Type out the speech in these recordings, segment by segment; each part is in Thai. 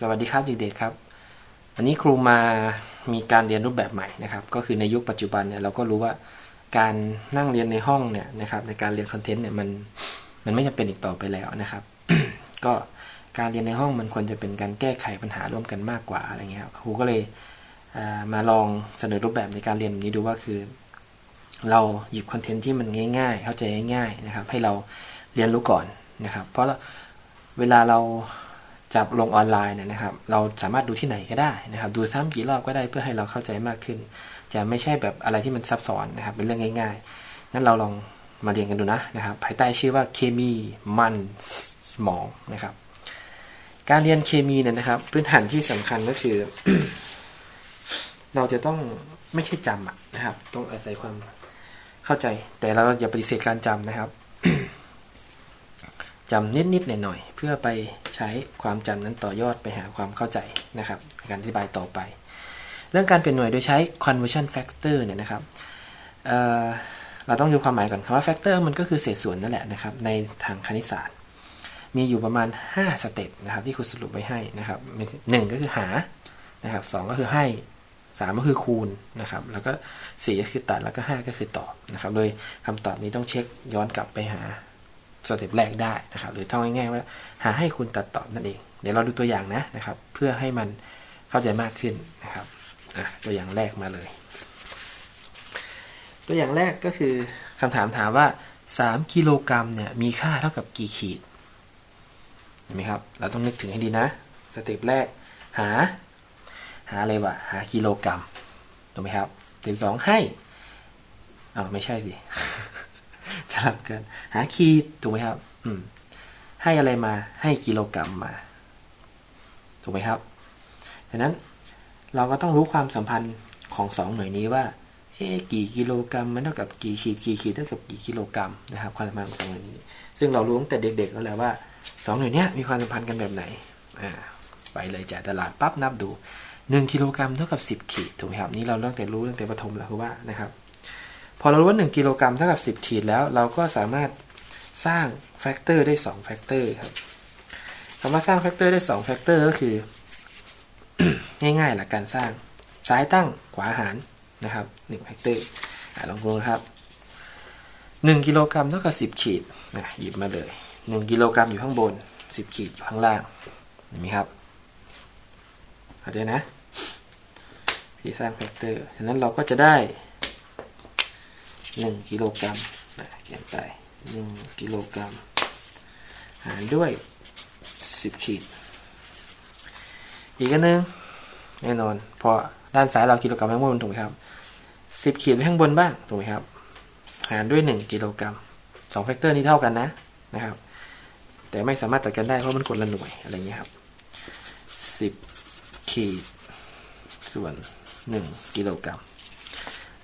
สวัสดีครับเด็กๆครับ วันนี้ครูมามีการเรียนรูปแบบใหม่นะครับ ก็คือในยุคปัจจุบันเนี่ยเราก็รู้ว่าการนั่งเรียนในห้องเนี่ยนะครับ ในการเรียนคอนเทนต์เนี่ยมันมันไม่จำเป็นอีกต่อไปแล้วนะครับ ก็การเรียนในห้องมันควรจะเป็นการแก้ไขปัญหาร่วมกันมากกว่าอะไรเงี้ยครูก็เลยมาลองเสนอรูปแบบในการเรียนแบบนี้ดูว่าคือ เราหยิบคอนเทนต์ที่มันง่าย ๆ เข้าใจง่ายๆนะครับ ให้เราเรียนรู้ก่อนนะครับ เพราะเวลาเรา จับลงออนไลน์นะครับ เราสามารถดูที่ไหนก็ได้นะครับ ดูซ้ำกี่รอบก็ได้เพื่อให้เราเข้าใจมากขึ้น จะไม่ใช่แบบอะไรที่มันซับซ้อนนะครับ เป็นเรื่องง่ายๆงั้นเราลองมาเรียนกันดูนะนะครับ ภายใต้ชื่อว่าเคมีมันสมองนะครับ การเรียนเคมีเนี่ยนะครับ พื้นฐานที่สำคัญก็คือ เราจะต้องไม่ใช่จำนะครับ ต้องอาศัยความเข้าใจ แต่เราอย่าปฏิเสธการจำนะครับ จำนิดๆหน่อยๆเพื่อไปใช้ความจำนั้นต่อยอดไปหาความเข้าใจนะครับในการอธิบายต่อไป เรื่องการเปลี่ยนหน่วยโดยใช้ conversion factor เนี่ยนะครับเเราต้องดูความหมายก่อนคำว่า factor มันก็คือเศษส่วนนั่นแหละนะครับในทางคณิตศาสตร์ มีอยู่ประมาณ 5 สเต็ปนะครับที่ครูสรุปไว้ให้นะครับหนึ่งก็คือหานะครับสองก็คือให้สามก็คือคูณนะครับ แล้วก็สี่ก็คือตัดแล้วก็ห้าก็คือตอบนะครับ โดยคำตอบนี้ต้องเช็คย้อนกลับไปหา สเต็ปแรกได้นะครับ หรือท่องง่ายๆว่าหาให้คุณตัดตอบนั่นเอง เดี๋ยวเราดูตัวอย่างนะนะครับ เพื่อให้มันเข้าใจมากขึ้นนะครับตัวอย่างแรกมาเลย ตัวอย่างแรกก็คือคำถามถามว่า 3 กิโลกรัมเนี่ยมีค่าเท่ากับกี่ขีดเห็นไหมครับ เราต้องนึกถึงให้ดีนะ สเต็ปแรกหา หาอะไรวะหากิโลกรัมถูกไหมครับสเต็ปสองให้อ้าวไม่ใช่สิ สลับกัน หาขีดถูกไหมครับ อืม ให้อะไรมา ให้กิโลกรัมมา ถูกไหมครับดังนั้นเราก็ต้องรู้ความสัมพันธ์ของสองหน่วยนี้ว่า เอ๊กี่กิโลกรัมมันเท่ากับกี่ขีด กี่ขีดเท่ากับกี่กิโลกรัมนะครับ ความสัมพันธ์ของสองหน่วยนี้ ซึ่งเรารู้ตั้งแต่เด็กๆแล้วแหละว่าสองหน่วยนี้มีความสัมพันธ์กันแบบไหน อ่า ไปเลยจากตลาดปั๊บนับดูหนึ่งกิโลกรัมเท่ากับสิบขีดถูกไหมครับ นี่เราตั้งแต่รู้ตั้งแต่ประถมแล้วคือว่านะครับ พอเรารู้ว่า 1 กิโลกรัมเท่ากับ 10 ขีดแล้ว เราก็สามารถสร้างแฟกเตอร์ได้2แฟกเตอร์ครับคำว่าสร้างแฟกเตอร์ได้2แฟกเตอร์ก็คือ ง่ายๆหลักการสร้างซ้ายตั้งขวาหารนะครับ1แฟกเตอร์ลองดูนะครับ 1 กิโลกรัมเท่ากับ 10 ขีดนะหยิบมาเลย 1 กิโลกรัมอยู่ข้างบน 10 ขีดอยู่ข้างล่างเห็นไหมครับเข้าใจนะที่สร้างแฟกเตอร์ฉะนั้นเราก็จะได้ หนึ่งกิโลกรัมนะเขียนไปหนึ่งกิโลกรัม หารด้วยสิบขีด อีกอันนึงแน่นอนเพราะด้านซ้ายเรากิโลกรัมข้างบนถูกไหมครับสิบขีดไว้ข้างบนบ้างถูกไหมครับ หารด้วยหนึ่งกิโลกรัมสองแฟกเตอร์นี้เท่ากันนะนะครับ แต่ไม่สามารถตัดกันได้เพราะมันคนละหน่วยอะไรเงี้ยครับสิบขีดส่วนหนึ่งกิโลกรัม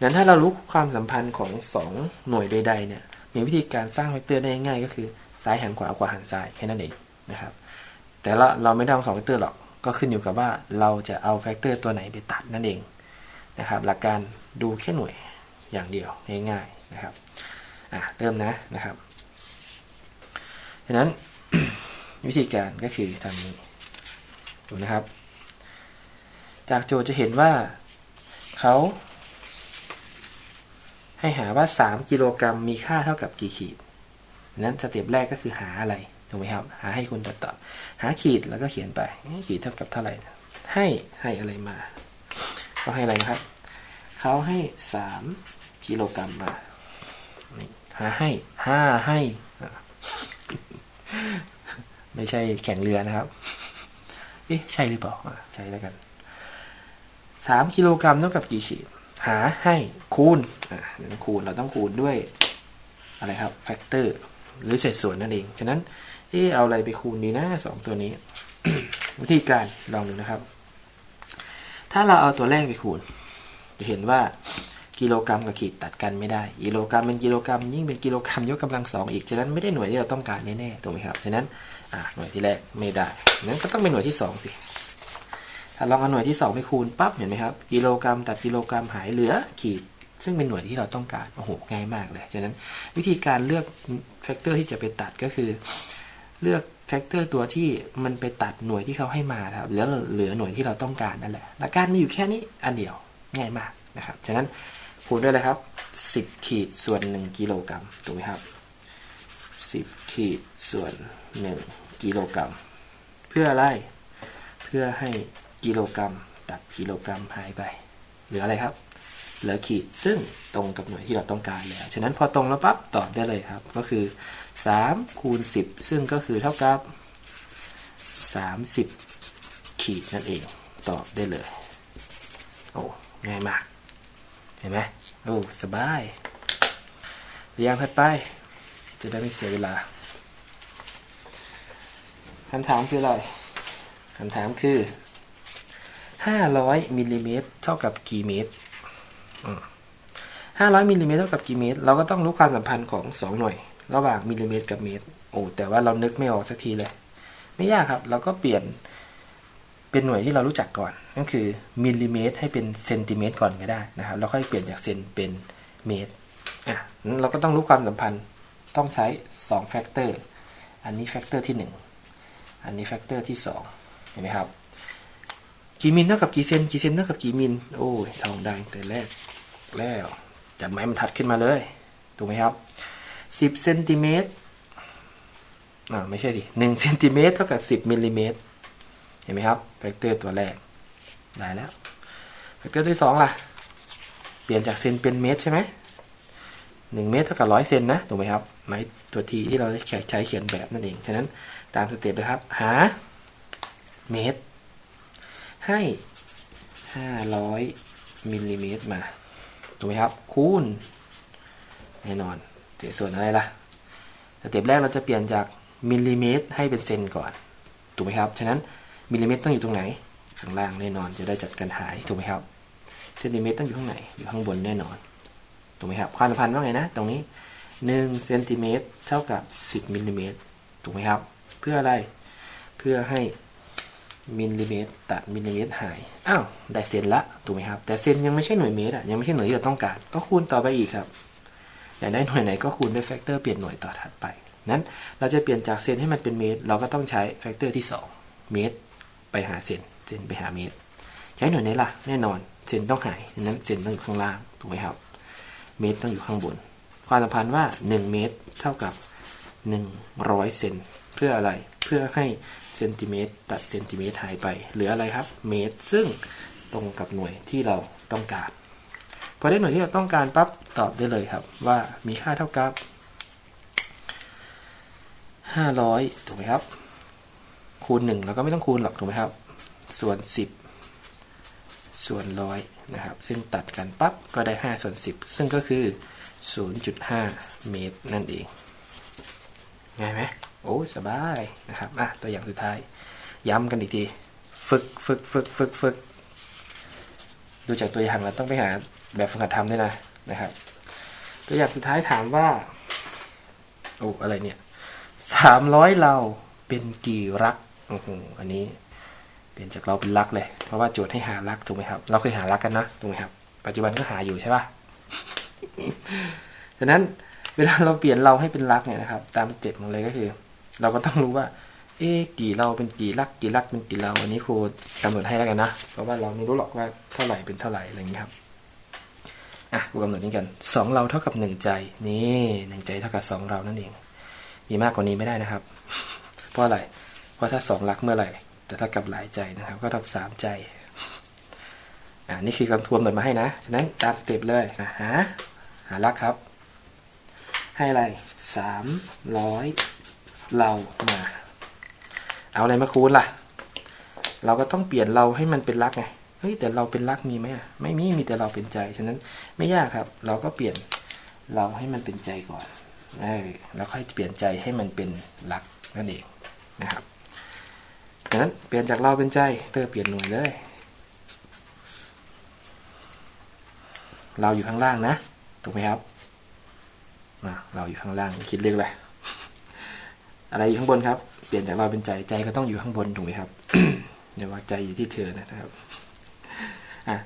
นั้นถ้าเรารู้ความสัมพันธ์ของ 2 หน่วยใด ๆ เนี่ย มีวิธีการสร้างเวกเตอร์ได้ง่ายก็คือซ้ายหันขวาขวาหันซ้ายแค่นั้นเองนะครับ แต่ละเราไม่ได้เอาสองเวกเตอร์หรอก ก็ขึ้นอยู่กับว่าเราจะเอาแฟกเตอร์ตัวไหนไปตัดนั่นเองนะครับ หลักการดูแค่หน่วยอย่างเดียวง่ายๆนะครับ อะเริ่มนะนะครับดังนั้นวิธีการก็คือทำนี้ดูนะครับ จากโจทย์จะเห็นว่าเขา ให้หาว่า 3 กิโลกรัมมีค่าเท่ากับกี่ขีดนั้นสเต็ปแรกก็คือหาอะไรถูกไหมครับ หาให้คุณตัดตอบหาขีดแล้วก็เขียนไปขีดเท่ากับเท่าไหร่ ให้ให้อะไรมาเขาให้อะไรนะครับเขาให้ 3 กิโลกรัมมา หาให้ห้าให้ ไม่ใช่แข่งเรือนะครับ เอ๊ะใช่หรือเปล่าใช่แล้วกัน 3 กิโลกรัมเท่ากับกี่ขีด หาให้คูณอ่าคูณเราต้องคูณด้วยอะไรครับแฟกเตอร์หรือเศษส่วนนั่นเอง ฉะนั้นเออเอาอะไรไปคูณดีนะสองตัวนี้ วิธีการลองดูนะครับ ถ้าเราเอาตัวแรกไปคูณ จะเห็นว่ากิโลกรัมกับขีดตัดกันไม่ได้ กิโลกรัมเป็นกิโลกรัม ยิ่งเป็นกิโลกรัมยกกำลังสองอีก ฉะนั้นไม่ได้หน่วยที่เราต้องการแน่ๆถูกไหมครับ ฉะนั้นหน่วยที่แรกไม่ได้นั้นก็ต้องเป็นหน่วยที่สองสิ ถ้าลองเอาหน่วยที่ 2 ไปคูณปั๊บเห็นไหมครับ กิโลกรัมตัดกิโลกรัมหายเหลือขีด ซึ่งเป็นหน่วยที่เราต้องการ โอ้โห ง่ายมากเลยฉะนั้นวิธีการเลือกแฟกเตอร์ที่จะไปตัดก็คือ เลือกแฟกเตอร์ตัวที่มันไปตัดหน่วยที่เขาให้มาครับแล้วเหลือหน่วยที่เราต้องการนั่นแหละหลักการมีอยู่แค่นี้อันเดียวง่ายมากนะครับฉะนั้นคูณด้วยเลยครับ 10 ขีดส่วน 1 กิโลกรัมถูกไหมครับ 10 ขีดส่วน 1 กิโลกรัมเพื่ออะไรเพื่อให้ กิโลกรัมตัดกิโลกรัมหายไป เหลืออะไรครับ เหลือขีดซึ่งตรงกับหน่วยที่เราต้องการแล้ว ฉะนั้นพอตรงแล้วปั๊บตอบได้เลยครับ ก็คือ3คูณ10 ซึ่งก็คือเท่ากับ 30 ขีดนั่นเองตอบได้เลย โอ้ง่ายมาก เห็นไหมโอ้สบายเรียงถัดไป จะได้ไม่เสียเวลาคำถามคืออะไรคำถามคือ 500มิลลิเมตรเท่ากับกี่เมตร500มิลลิเมตรเท่ากับกี่เมตร เราก็ต้องรู้ความสัมพันธ์ของ 2 หน่วย ระหว่างมิลลิเมตรกับเมตร โอ้ แต่ว่าเรานึกไม่ออกสักทีเลย ไม่ยากครับ เราก็เปลี่ยนเป็นหน่วยที่เรารู้จักก่อน นั่นคือมิลลิเมตรให้เป็นเซนติเมตรก่อนก็ได้นะครับ แล้วค่อยเปลี่ยนจากเซนเป็นเมตร อะ เราก็ต้องรู้ความสัมพันธ์ ต้องใช้2แฟกเตอร์ อันนี้แฟกเตอร์ที่ 1 อันนี้แฟกเตอร์ที่ 2 เห็นไหมครับ กี่มิลเท่ากับกี่เซนกี่เซนเท่ากับกี่มิลโอ้ยทองได้แต่แรกแล้วจับไม้บรรทัดขึ้นมาเลยถูกไหมครับ10เซนติเมตรอ่าไม่ใช่ดิหนึ่งเซนติเมตรเท่ากับสิบมิลลิเมตรเห็นไหมครับแฟกเตอร์ตัวแรกได้แล้วแฟกเตอร์ที่สองล่ะ เปลี่ยนจากเซนเป็นเมตรใช่ไหมหนึ่งเมตรเท่ากับร้อยเซนนะถูกไหมครับไม้ตัวทีที่เราใช้ใช้เขียนแบบนั่นเองฉะนั้นตามสเต็ปเลยครับ หาเมตร ให้ห้าร้อยมิลลิเมตรมาถูกไหมครับ คูณแน่นอนเสียส่วนอะไรล่ะสเต็ปแรกเราจะเปลี่ยนจากมิลลิเมตรให้เป็นเซนก่อน ถูกไหมครับ ฉะนั้นมิลลิเมตรต้องอยู่ตรงไหน ข้างล่างแน่นอนจะได้จัดการหายถูกไหมครับ เซนติเมตรต้องอยู่ข้างไหน อยู่ข้างบนแน่นอน ถูกไหมครับ ความสัมพันธ์ว่าไงนะ ตรงนี้1เซนติเมตรเท่ากับ 10มิลลิเมตรถูกไหมครับ เพื่ออะไร เพื่อให้ มิลลิเมตรตัดมิลลิเมตรหาย อ้าวได้เซนละถูกไหมครับ แต่เซนยังไม่ใช่หน่วยเมตรอะยังไม่ใช่หน่วยที่เราต้องการ ก็คูณต่อไปอีกครับอยากได้หน่วยไหนก็คูณด้วยแฟกเตอร์เปลี่ยนหน่วยต่อถัดไป นั้นเราจะเปลี่ยนจากเซนให้มันเป็นเมตร เราก็ต้องใช้แฟกเตอร์ที่ 2 เมตร ไปหาเซนเซนไปหาเมตร ใช้หน่วยไหนล่ะแน่นอนเซนต้องหายนั้นเซนต้องอยู่ข้างล่างถูกไหมครับ เมตรต้องอยู่ข้างบน ความสัมพันธ์ว่า 1 เมตรเท่ากับ 100 เซนเพื่ออะไรเพื่อให้ เซนติเมตรตัดเซนติเมตรหายไป เหลืออะไรครับ เมตร ซึ่งตรงกับหน่วยที่เราต้องการ พอได้หน่วยที่เราต้องการปั๊บตอบได้เลยครับ ว่ามีค่าเท่ากับ 500 ถูกไหมครับ คูณ 1 เราก็ไม่ต้องคูณหรอกถูกไหมครับ ส่วน 10 ส่วนร้อยนะครับ ซึ่งตัดกันปั๊บก็ได้ 5 ส่วน 10 ซึ่งก็คือ 0.5 เมตรนั่นเอง ง่ายไหม โอ้สบายนะครับอะตัวอย่างสุดท้าย ย้ำกันอีกที ฝึกฝึกฝึกฝึกฝึกดูจากตัวอย่างเราต้องไปหาแบบฝึกหัดทำด้วยนะนะครับ ตัวอย่างสุดท้ายถามว่าโอ้อะไรเนี่ยสามร้อยเราเป็นกี่รักโอ้โหอันนี้เปลี่ยนจากเราเป็นรักเลย เพราะว่าโจทย์ให้หารักถูกไหมครับ เราเคยหารักกันนะถูกไหมครับ ปัจจุบันก็หาอยู่ใช่ปะฉะนั้นเวลาเราเปลี่ยนเราให้เป็นรักเนี่ยนะครับ ตามสเต็ปของเลยก็คือ เราก็ต้องรู้ว่า เอ๊ะกี่เราเป็นกี่รักกี่รักเป็นกี่เราอันนี้ครูกำหนดให้แล้วกันนะเพราะว่าเราไม่รู้หรอกว่าเท่าไหร่เป็นเท่าไหร่อะไรอย่างนี้ครับอะครูกำหนดนี้กันสองเราเท่ากับหนึ่งใจนี่หนึ่งใจเท่ากับสองเรานั่นเอง มีมากกว่านี้ไม่ได้นะครับ เพราะอะไร เพราะถ้าสองรักเมื่อไหร่ แต่ถ้ากับหลายใจนะครับ ก็ต้องสามใจอ่านี่คือคำทวนหมดมาให้นะฉะนั้นตามสเต็ปเลยนะหาหารักครับ ให้อะไรสามร้อย เรามา เอาอะไรมาคูณล่ะ เราก็ต้องเปลี่ยนเราให้มันเป็นรักไงเฮ้ยแต่เราเป็นรักมีไหมอะไม่มีมีแต่เราเป็นใจฉะนั้นไม่ยากครับ เราก็เปลี่ยนเราให้มันเป็นใจก่อนแล้วค่อยเปลี่ยนใจให้มันเป็นรักนั่นเองนะครับฉะนั้นเปลี่ยนจากเราเป็นใจเตอร์เปลี่ยนหน่วยเลย เราอยู่ข้างล่างนะถูกไหมครับเราอยู่ข้างล่างคิดเรื่องอะไร อะไรอยู่ข้างบนครับ เปลี่ยนจากเราเป็นใจใจก็ต้องอยู่ข้างบนถูกไหมครับอย่าว่าใจอยู่ที่เธอนะครับอะ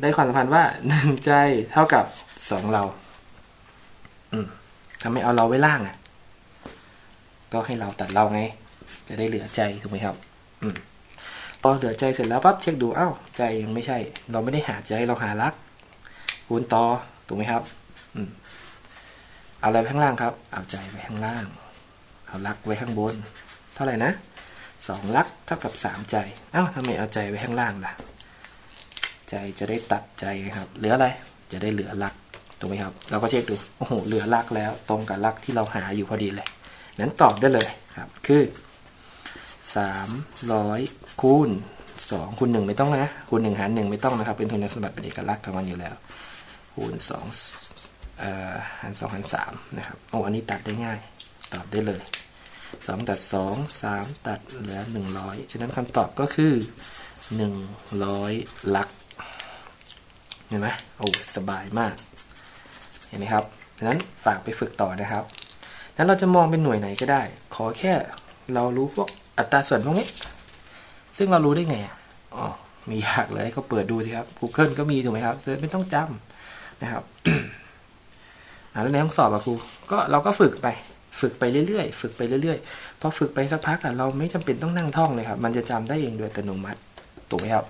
ได้ความสัมพันธ์ว่าหนึ่งใจเท่ากับสองเรา อืมทำไมเอาเราไว้ล่างอะ ก็ให้เราตัดเราไง จะได้เหลือใจถูกไหมครับ อืมพอเหลือใจเสร็จแล้วปั๊บเช็คดูอ้าวใจยังไม่ใช่ เราไม่ได้หาใจเราหารักคูณต่อถูกไหมครับ อืมเอาอะไรไปข้างล่างครับ เอาใจไปข้างล่าง เอารักไว้ข้างบน เท่าไหร่นะสองลักเท่ากับสามใจ เอ้าทำไมเอาใจไว้ข้างล่างล่ะ ใจจะได้ตัดใจครับ เหลืออะไร จะได้เหลือลัก ถูกไหมครับ เราก็เช็คดู โอ้โห เหลือลักแล้ว ตรงกับลักที่เราหาอยู่พอดีเลย นั้นตอบได้เลยครับ คือสามร้อยคูณสองคูณหนึ่งไม่ต้องนะ คูณหนึ่งหารหนึ่งไม่ต้องนะครับ เป็นทุนสมบัติเป็นเอกลักษณ์ของมันอยู่แล้ว คูณสองเอ่อหารสองหารสามนะครับ โอ้ อันนี้ตัดได้ง่าย ตอบได้เลยสองตัดสองสามตัดเหลือหนึ่งร้อยฉะนั้นคำตอบก็คือหนึ่งร้อยลัก เห็นไหมโอ้สบายมาก เห็นไหมครับฉะนั้นฝากไปฝึกต่อนะครับนั้นเราจะมองเป็นหน่วยไหนก็ได้ ขอแค่เรารู้พวกอัตราส่วนพวกนี้ ซึ่งเรารู้ได้ไงอ๋อมียากเลยก็เปิดดูสิครับ Google ก็มีถูกไหมครับเซิร์ชไม่ต้องจำนะครับแล้วในห้องสอบอะครูก็เราก็ฝึกไป ฝึกไปเรื่อยๆ ฝึกไปเรื่อยๆพอฝึกไปสักพักอะเราไม่จำเป็นต้องนั่งท่องเลยครับ มันจะจำได้เองโดยอัตโนมัติถูกไหมครับ